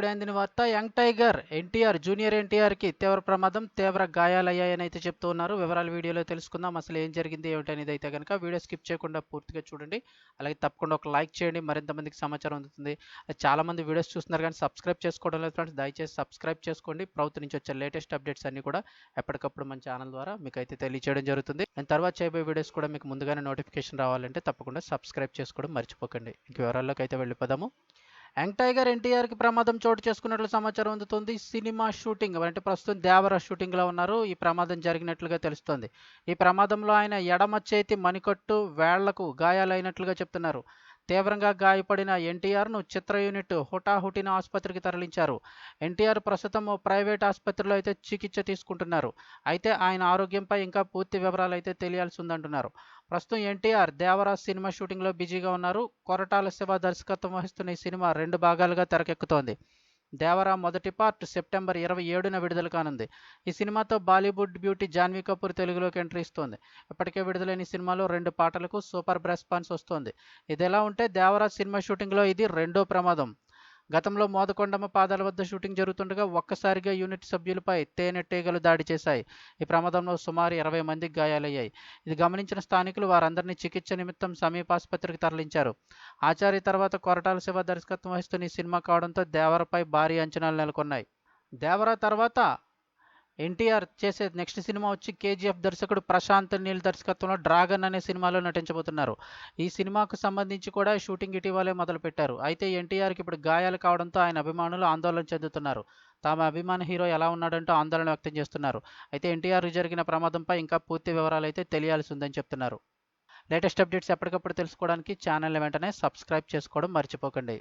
ఇప్పుడే అందిన వార్త యంగ్ టైగర్ ఎన్టీఆర్ జూనియర్ ఎన్టీఆర్కి తీవ్ర ప్రమాదం తీవ్ర గాయాలయ్యాయని అయితే చెప్తూ ఉన్నారు. వివరాలు వీడియోలో తెలుసుకుందాం. అసలు ఏం జరిగింది ఏమిటి అనేది అయితే కనుక వీడియో స్కిప్ చేయకుండా పూర్తిగా చూడండి. అలాగే తప్పకుండా ఒక లైక్ చేయండి. మరింత మందికి సమాచారం అందుతుంది. చాలా మంది వీడియోస్ చూస్తున్నారు కానీ సబ్స్క్రైబ్ చేసుకోవడం లేదు ఫ్రెండ్స్. దయచేసి సబ్స్క్రైబ్ చేసుకోండి. ప్రభుత్వం నుంచి వచ్చే లేటెస్ట్ అప్డేట్స్ అన్ని కూడా ఎప్పటికప్పుడు మన ఛానల్ ద్వారా మీకు అయితే తెలియచేయడం జరుగుతుంది. అండ్ తర్వాత చేయబోయే వీడియోస్ కూడా మీకు ముందుగానే నోటిఫికేషన్ రావాలంటే తప్పకుండా సబ్స్క్రైబ్ చేసుకోవడం మర్చిపోకండి. ఇంక వివరాల్లోకి అయితే వెళ్ళిపోదాము. యంగ్ టైగర్ ఎన్టీఆర్కి ప్రమాదం చోటు చేసుకున్నట్లు సమాచారం అందుతుంది. సినిమా షూటింగ్ అంటే ప్రస్తుతం దేవర షూటింగ్లో ఉన్నారు. ఈ ప్రమాదం జరిగినట్లుగా తెలుస్తోంది. ఈ ప్రమాదంలో ఆయన ఎడమ చేతి మణికట్టు వేళ్ళకు గాయాలైనట్లుగా చెప్తున్నారు. తీవ్రంగా గాయపడిన ఎన్టీఆర్ను చిత్ర యూనిట్ హుటాహుటిన ఆసుపత్రికి తరలించారు. ఎన్టీఆర్ ప్రస్తుతం ప్రైవేట్ ఆసుపత్రిలో అయితే చికిత్స తీసుకుంటున్నారు. అయితే ఆయన ఆరోగ్యంపై ఇంకా పూర్తి వివరాలు అయితే తెలియాల్సి ఉందంటున్నారు ప్రస్తుతం ఎన్టీఆర్ దేవరాజ్ సినిమా షూటింగ్లో బిజీగా ఉన్నారు. కొరటాల శివ దర్శకత్వం వహిస్తున్న ఈ సినిమా రెండు భాగాలుగా తెరకెక్కుతోంది. దేవరా మొదటి పార్ట్ సెప్టెంబర్ ఇరవై ఏడున విడుదల కానుంది. ఈ సినిమాతో బాలీవుడ్ బ్యూటీ జాన్వీ కపూర్ తెలుగులోకి ఎంట్రీ ఇస్తోంది. ఇప్పటికే విడుదలైన సినిమాలో రెండు పాటలకు సూపర్ రెస్పాన్స్ వస్తోంది. ఇది ఎలా ఉంటే దేవరా సినిమా షూటింగ్లో ఇది రెండో ప్రమాదం. గతంలో మోదకొండమ్మ పాదాల వద్ద షూటింగ్ జరుగుతుండగా ఒక్కసారిగా యూనిట్ సభ్యులపై తేనెటీగలు దాడి చేశాయి. ఈ ప్రమాదంలో సుమారు ఇరవై మందికి గాయాలయ్యాయి. ఇది గమనించిన స్థానికులు వారందరినీ చికిత్స నిమిత్తం సమీప ఆసుపత్రికి తరలించారు. ఆచార్య తర్వాత కొరటాల శివ దర్శకత్వం వహిస్తున్న ఈ సినిమా కావడంతో దేవరపై భారీ అంచనాలు నెలకొన్నాయి. దేవర తర్వాత ఎన్టీఆర్ చేసే నెక్స్ట్ సినిమా వచ్చి కేజీఎఫ్ దర్శకుడు ప్రశాంత్ నీల్ దర్శకత్వంలో డ్రాగన్ అనే సినిమాలో నటించబోతున్నారు. ఈ సినిమాకు సంబంధించి కూడా షూటింగ్ ఇటీవలే మొదలుపెట్టారు. అయితే ఎన్టీఆర్కి ఇప్పుడు గాయాలు కావడంతో ఆయన అభిమానులు ఆందోళన చెందుతున్నారు. తమ అభిమాన హీరో ఎలా ఉన్నాడంటూ ఆందోళన వ్యక్తం చేస్తున్నారు. అయితే ఎన్టీఆర్ జరిగిన ప్రమాదంపై ఇంకా పూర్తి వివరాలు అయితే తెలియాల్సి ఉందని చెప్తున్నారు. లేటెస్ట్ అప్డేట్స్ ఎప్పటికప్పుడు తెలుసుకోవడానికి ఛానల్ వెంటనే సబ్స్క్రైబ్ చేసుకోవడం మర్చిపోకండి.